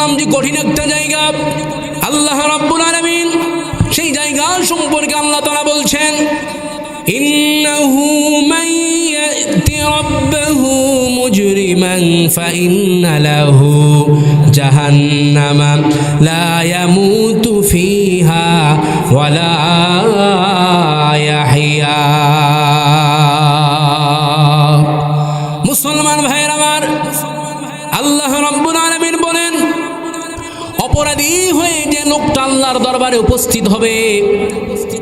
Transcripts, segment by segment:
জাহান্নাম যে কঠিন একটা জায়গা। আল্লাহ রাব্বুল আলামিন সেই জায়গা সম্পর্কে আল্লাহ তাআলা বলছেন জাহান্নামা লা ফিহা ওয়ালা ইয়াহইয়া লোকটা আল্লাহর দরবারে উপস্থিত হবে।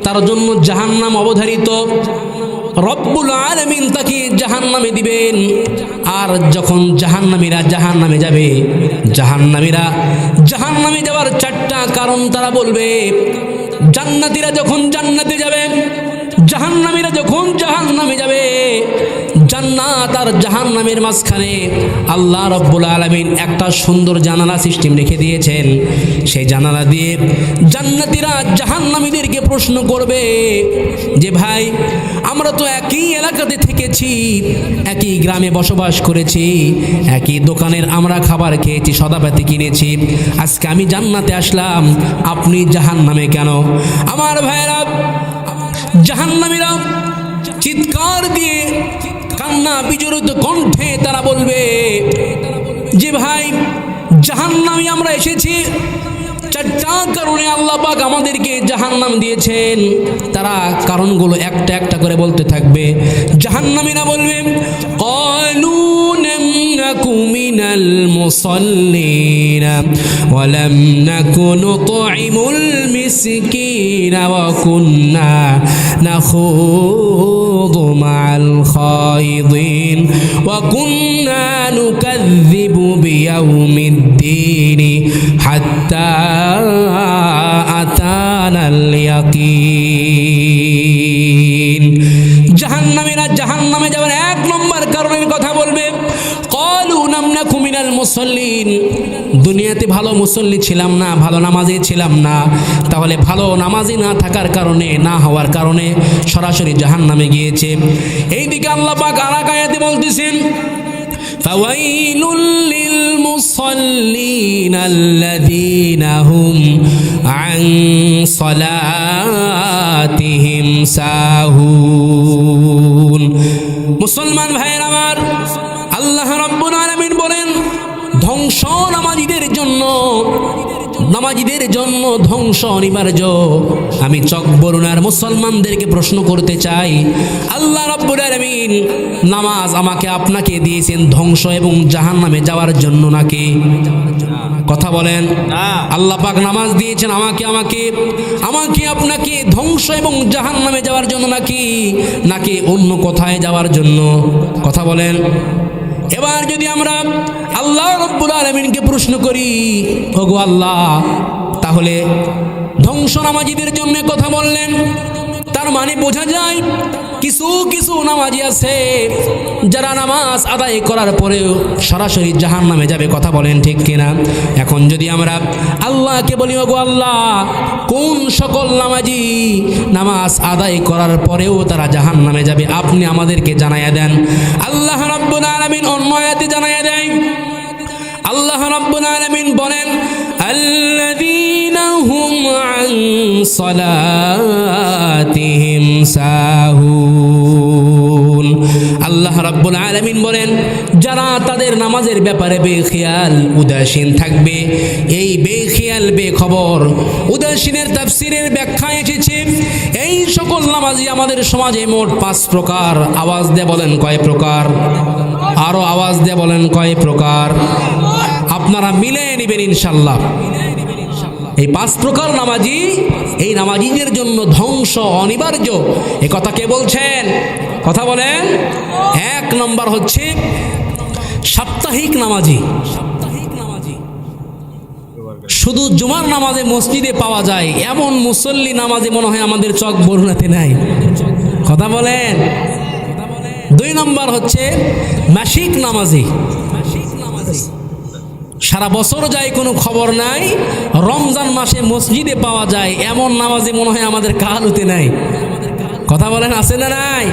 তার জন্য জাহান্নাম অবধারিত। রব্বুল আলমিন তাকে জাহান নামে দিবেন। আর যখন জাহান্নামীরা জাহান্নামে যাবে, জাহান্নামীরা জাহান্নামে যাওয়ার চারটা কারণ তারা বলবে। জান্নাতিরা যখন জান্নাতে যাবে জাহান্নামীরা যখন জাহান্নামে যাবে, জান্নাত আর জাহান্নামের মাঝখানে আল্লাহ রব্বুল আলমিন একটা সুন্দর জানালা সিস্টেম রেখে দিয়েছেন। সেই জানালা দিয়ে জান্নাতীরা জাহান্নামীদেরকে প্রশ্ন করবে যে, ভাই, আমরা তো একই এলাকাতে থেকেছি, একই গ্রামে বসবাস করেছি, একই দোকানের আমরা খাবার খেয়েছি, সদাপাতি কিনেছি, আজকে আমি জান্নাতে আসলাম, আপনি জাহান্নামে কেন? আমার ভাইরা জাহান্নামীরা চিৎকার দিয়ে কান্না, বিজড়িত কণ্ঠে তারা বলবে, যে ভাই, জাহান্নামি আমরা এসেছি। চারটা কারণে আল্লাহ পাক আমাদেরকে জাহান্নাম দিয়েছেন। তারা কারণগুলো একটা একটা করে বলতে থাকবে। জাহান্নামীরা বলবে, কলু لم نك من المصلين ولم نك نطعم المسكين وكنا نخوض مع الخائضين وكنا نكذب بيوم الدين حتى أتانا اليقين. কলু নামনা কুমিনাল মুসল্লিন দুনিয়াতে ভালো মুসল্লি ছিলাম না ভালো নামাজি ছিলাম না তাহলে ভালো নামাজি না থাকার কারণে না হওয়ার কারণে সরাসরি জাহান্নামে গিয়েছে এইদিকে আল্লাহ পাক আরাকায়াতে বলতেছেন فويل للمصلين الذين هم عن صلاتهم ساهون মুসলমান ভাইয়ের নামাজিদের জন্য ধ্বংস অনিবার্য। আমি চক বরুণার মুসলমানদেরকে প্রশ্ন করতে চাই আল্লাহ রাব্বুল আলামিন নামাজ আমাকে আপনাকে দিয়েছেন ধ্বংস এবং জাহান্নামে যাওয়ার জন্য নাকি? কথা বলেন। আল্লাহ পাক নামাজ দিয়েছেন আমাকে আমাকে আমাকে আপনাকে ধ্বংস এবং জাহান্নামে যাওয়ার জন্য নাকি? নাকি অন্য কোথায় যাওয়ার জন্য? কথা বলেন। এবার যদি আমরা আল্লাহ রব্বুল আলমিনকে প্রশ্ন করি, ওগো আল্লাহ, তাহলে ধ্বংস নামাজিদের জন্য কথা বললেন। তার মানে বোঝা যায় কিছু কিছু নামাজি আছে যারা নামাজ আদায় করার পরেও সরাসরি জাহান নামে যাবে, কথা বলেন ঠিক কিনা? এখন যদি আমরা আল্লাহকে বলি, ওগো আল্লাহ, কোন সকল নামাজি নামাজ আদায় করার পরেও তারা জাহান নামে যাবে? আপনি আমাদেরকে জানাইয়া দেন। আল্লাহ রাব্বুল আলামিন অন্য জানাইয়া দেয় আল্লাহ রাব্বুল আলামিন বলেন, আল্লাযীনা হুম আন সালাতিহিম সাহুন। আল্লাহ রাব্বুল আলামিন বলেন, যারা তাদের নামাজের ব্যাপারে বেখেয়াল, উদাসীন থাকবে, এই বেখেয়াল বেখবর উদাসীনের তাফসীরের ব্যাখ্যা এসেছে, এই সকল নামাজি আমাদের সমাজে মোট পাঁচ প্রকার। আওয়াজ দিয়ে বলেন কয় প্রকার? আরও আওয়াজ দিয়ে বলেন কয় প্রকার? আপনারা মিলে নেবেন ইনশাল্লাহ। এই পাঁচ প্রকার নামাজি, এই নামাজিদের জন্য ধ্বংস, অনিবার্য। এ কথা কে বলছেন? কথা বলেন। এক নম্বর হচ্ছে সাপ্তাহিক নামাজি। শুধু জুমার নামাজে মসজিদে পাওয়া যায়, এমন মুসল্লি নামাজে মনে হয় আমাদের চক বরুণাতে নাই। কথা বলেন। দুই নম্বর হচ্ছে মাসিক নামাজি। সারা বছর যায় কোনো খবর নাই। রমজান মাসে মসজিদে পাওয়া যায়, এমন নামাজে মনে হয় আমাদের কাহালুতে নাই। কথা বলেন, আছে না নাই?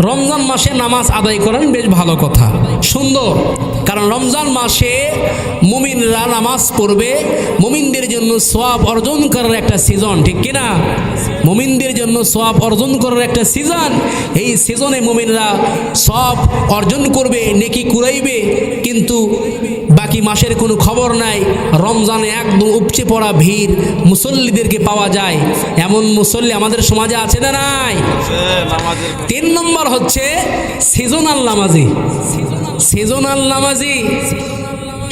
রমজান মাসে নামাজ আদায় করেন, বেশ ভালো কথা। সুন্দর। কারণ রমজান মাসে মুমিনরা নামাজ পড়বে, মুমিনদের জন্য সোয়াব অর্জন করার একটা সিজন ঠিক কিনা? মুমিনদের জন্য সোয়াব অর্জন করার একটা সিজন এই সিজনে মুমিনরা সব অর্জন করবে, নেকি কুড়াইবে, কিন্তু বাকি মাসের কোনো খবর নাই। রমজানে একদম উপচে পড়া ভিড়, মুসল্লিদেরকে পাওয়া যায়। এমন মুসল্লি আমাদের সমাজে আছে না নাই? তিন নম্বর হচ্ছে সিজনাল নামাজি। সিজনাল নামাজি,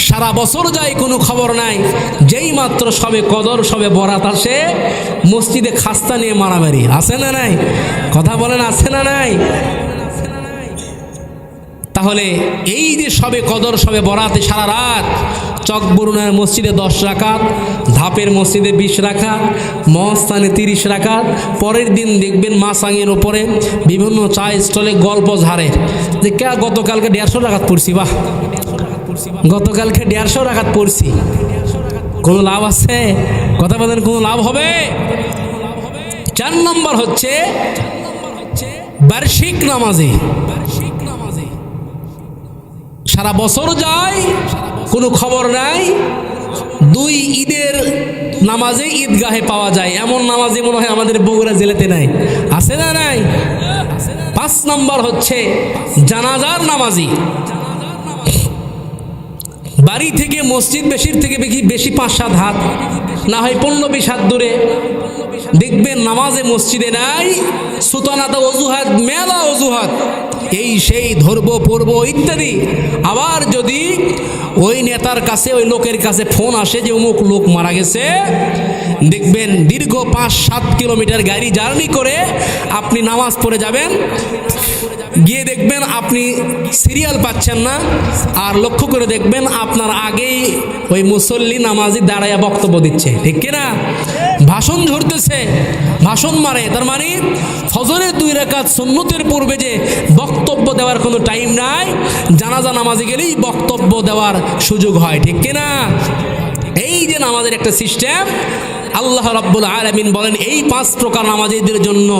সারা বছর যায় কোনো খবর নাই। যেই মাত্র সবে কদর, সবে বরাত আসে, মসজিদে খাস্তা নিয়ে মারামারি। আছে না নাই? কথা বলেন, আছে না নাই? তাহলে এই যে সবে কদর, সবে বরাতে সারা রাত চকবরুণের মসজিদে দশ রাকাত, ধাপের মসজিদে বিশ রাকাত, মহস্থানে তিরিশ রাকাত, পরের দিন দেখবেন মাসাঙের ওপরে বিভিন্ন চা স্টলে গল্প ঝাড়ে। যে কে গতকালকে দেড়শো রাকাত পড়ছি, বাহ। গতকালকে দেড়শো রাকাত পড়ছি। কোনো লাভ আছে? কথা বলেন, কোনো লাভ হবে? চার নম্বর হচ্ছে বার্ষিক নামাজে। সারা বছর যায়, কোনো খবর নাই। দুই ঈদের নামাজে ঈদগাহে পাওয়া যায়। এমন নামাজে মনে হয় আমাদের বগুড়া জেলাতে নাই। আছে না নাই? পাঁচ নম্বর হচ্ছে জানাজার নামাজি। বাড়ি থেকে মসজিদ বেশির থেকে বেশি বেশি পাঁচ সাত হাত। না হয় বিশ হাত দূরে। দেখবেন নামাজে মসজিদে নাই, সুতনাতে অজুহাত, মেলা অজুহাত। এই সেই ধরব পর্ব ইত্যাদি। আবার যদি ওই নেতার কাছে, ওই লোকের কাছে ফোন আসে যে অমুক লোক মারা গেছে, দেখবেন দীর্ঘ পাঁচ সাত কিলোমিটার গাড়ি জার্নি করে আপনি নামাজ পড়ে যাবেন। গিয়ে দেখবেন আপনি সিরিয়াল পাচ্ছেন না। আর লক্ষ্য করে দেখবেন আপনার আগেই ওই মুসল্লি নামাজি দাঁড়াইয়া বক্তব্য দিচ্ছে। ঠিক কিনা? ভাষণ ঝরতেছে, ভাষণ মারে। তার মানে ফজরের দুই রেখাত সুন্নতের পূর্বে যে বক্তব্য দেওয়ার কোনো টাইম নাই, জানাজা নামাজে গেলেই বক্তব্য দেওয়ার সুযোগ হয়। ঠিক কিনা? এই যে নামাজের একটা সিস্টেম আল্লাহ রাব্বুল আলামিন বলেন এই পাঁচ প্রকার নামাজিদের জন্য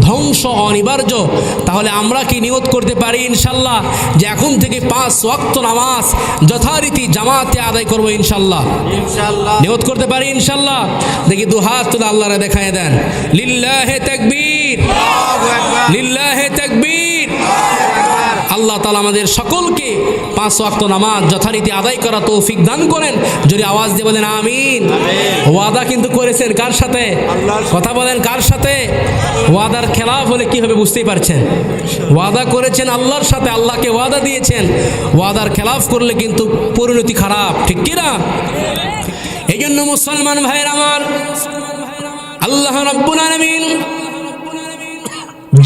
ধ্বংস অনিবার্য তাহলে আমরা কি নিয়ত করতে পারি ইনশাল্লাহ যে এখন থেকে পাঁচ ওয়াক্ত নামাজ যথারীতি জামাতে আদায় করব ইনশাল্লাহ ইনশাআল্লাহ। নিয়ত করতে পারি ইনশাল্লাহ দেখি দু হাত তুলে আল্লাহরে দেখায় দেন। লিল্লাহে তাকবীর। আল্লাহু আকবার। লিল্লাহে আল্লাহ তালা আমাদের সকলকে পাঁচ ওয়াক্ত নামাজ যথারীতি আদায় করা তৌফিক দান করেন। যদি আওয়াজ দিয়ে বলেন আমিন। ওয়াদা কিন্তু করেছেন কার সাথে? কথা বলেন কার সাথে? ওয়াদার খেলাফ হলে কি হবে বুঝতেই পারছেন? ওয়াদা করেছেন আল্লাহর সাথে আল্লাহকে ওয়াদা দিয়েছেন। ওয়াদার খেলাফ করলে কিন্তু পরিণতি খারাপ ঠিক কি না এই জন্য মুসলমান ভাইয়ের আমার আল্লাহ রব্বুল আলামিন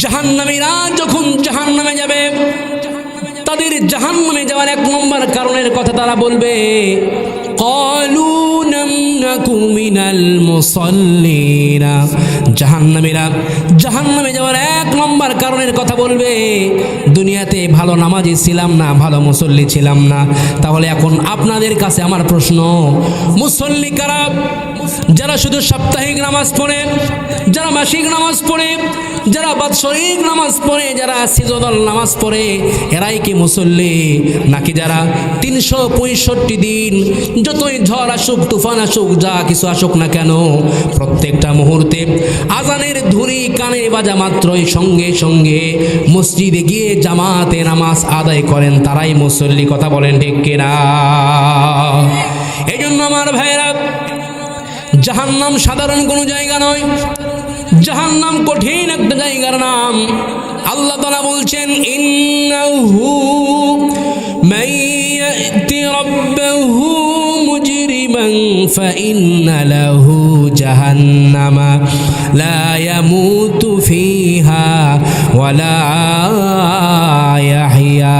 জাহান্নামীরা যখন জাহান্নামে যাবে তাদের জাহান নামে যাওয়ার এক নম্বর কারণের কথা তারা বলবে জাহান্নামে যাওয়ার এক নম্বর কারণের কথা বলবে, দুনিয়াতে ভালো ছিলাম না, ভালো মুসল্লি ছিলাম না। তাহলে এখন আপনাদের কাছে আমার প্রশ্ন, মুসল্লি কারা? যারা শুধু সাপ্তাহিক নামাজ পড়ে, যারা মাসিক নামাজ পড়ে, যারা বাৎসরিক নামাজ পড়ে, যারা সিজনাল নামাজ পড়ে, এরাই কি মুসল্লি? নাকি যারা তিনশো পঁয়ষট্টি দিন যতই ঝড় আসুক, তুফান আসুক, যা কিছু আসুক না কেন, প্রত্যেকটা মুহূর্তে আজানের ধুরি কানে বাজা মাত্রই সঙ্গে সঙ্গে মসজিদে গিয়ে জামাতে নামাজ আদায় করেন, তারাই মুসল্লি, কথা বলেন ঠিক কিনা? এই জন্য আমার ভাইয়েরা জাহান্নাম সাধারণ কোনো জায়গা নয়। জাহান নাম কঠিন একটা জায়গার নাম। আল্লাহ তালা বলছেন, ইন্নাহু মাইয়াতি রাব্বাহু মুজরিমান ফাইন্না লাহু জাহান্নামা লা ইয়ামুতু ফিহা ওয়ালা ইয়াহইয়া।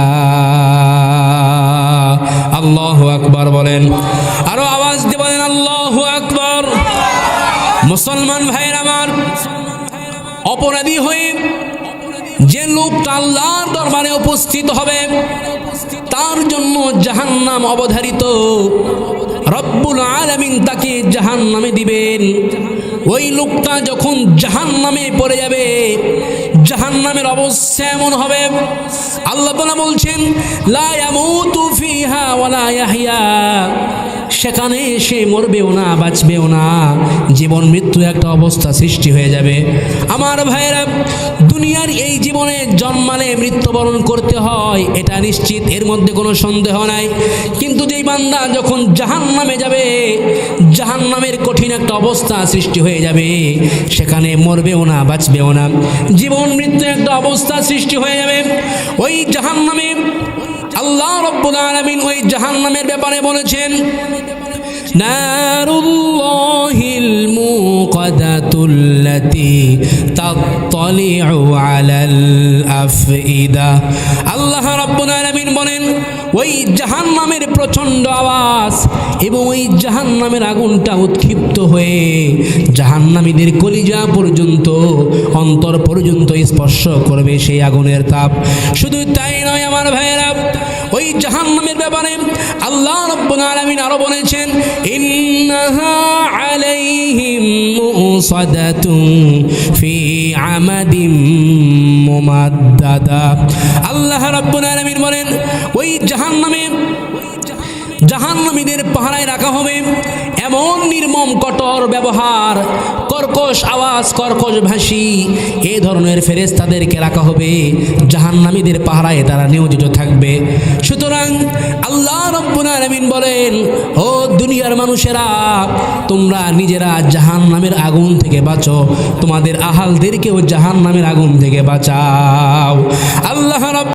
আল্লাহু আকবার বলেন মুসলমান ভাইয়ের আমার অপরাধী হয়ে যে লোকটা আল্লাহর দরবারে উপস্থিত হবে, তার জন্য জাহান্নাম অবধারিত। রব্বুল আলামিন তাকে জাহান্নামে দিবেন। ওই লোকটা যখন জাহান্নামে পড়ে যাবে, জাহান্নামের অবস্থা এমন হবে। আল্লাহ বলছেন, লা ইয়ামুতু ফিহা ওয়ালা ইয়াহইয়া। সেখানে সে মরবেও না, বাঁচবেও না। জীবন, মৃত্যু একটা অবস্থা সৃষ্টি হয়ে যাবে। আমার ভাইয়েরা, দুনিয়ার এই জীবনে জন্মালে মৃত্যুবরণ করতে হয়, এটা নিশ্চিত, এর মধ্যে কোনো সন্দেহ নাই। কিন্তু যেই বান্দা যখন জাহান নামে যাবে জাহান নামের কঠিন একটা অবস্থা সৃষ্টি হয়ে যাবে, সেখানে মরবেও না, বাঁচবেও না। জীবন, মৃত্যু একটা অবস্থা সৃষ্টি হয়ে যাবে। ওই জাহান নামে আল্লাহ রব্বুল আলমিন ওই জাহান্নামের ব্যাপারে বলেছেন, নারুল্লাহিল মুকাদাতুল্লাতি তাত্তালিউ আলাল আফইদা আল্লাহ রাব্বুল আলামিন বলেন, ওই জাহান্নামের প্রচণ্ড আওয়াজ এবং ওই জাহান্নামের আগুনটা উৎক্ষিপ্ত হয়ে জাহান্নামীদের কলিজা পর্যন্ত, অন্তর পর্যন্ত স্পর্শ করবে সেই আগুনের তাপ। শুধু তাই নয় আমার ভাইয়েরা ওই জাহান্নামের ব্যাপারে আল্লাহ রব্বুল আলামিন আরও বলেছেন, ইন্নাহা আলাইহিম মুসাদাতুন ফি আমাদিম মুমাদ্দাদা। আল্লাহ রব্বুল আলামিন বলেন, ওই জাহান্নামে জাহান্নামীদের পাহারায় রাখা হবে এমন নির্মম, কঠোর ব্যবহার, কর্কশ আওয়াজ, কর্কশ ভাষী, এ ধরনের ফেরেস তাদেরকে রাখা হবে, জাহান্নামীদের পাহারায় তারা নিয়োজিত থাকবে। সুতরাং আল্লাহ রব্বুল আলামিন বলেন, ও দুনিয়ার মানুষেরা, তোমরা নিজেরা জাহান্নামের আগুন থেকে বাঁচো, তোমাদের আহালদেরকেও জাহান্নামের আগুন থেকে বাঁচাও। আল্লাহ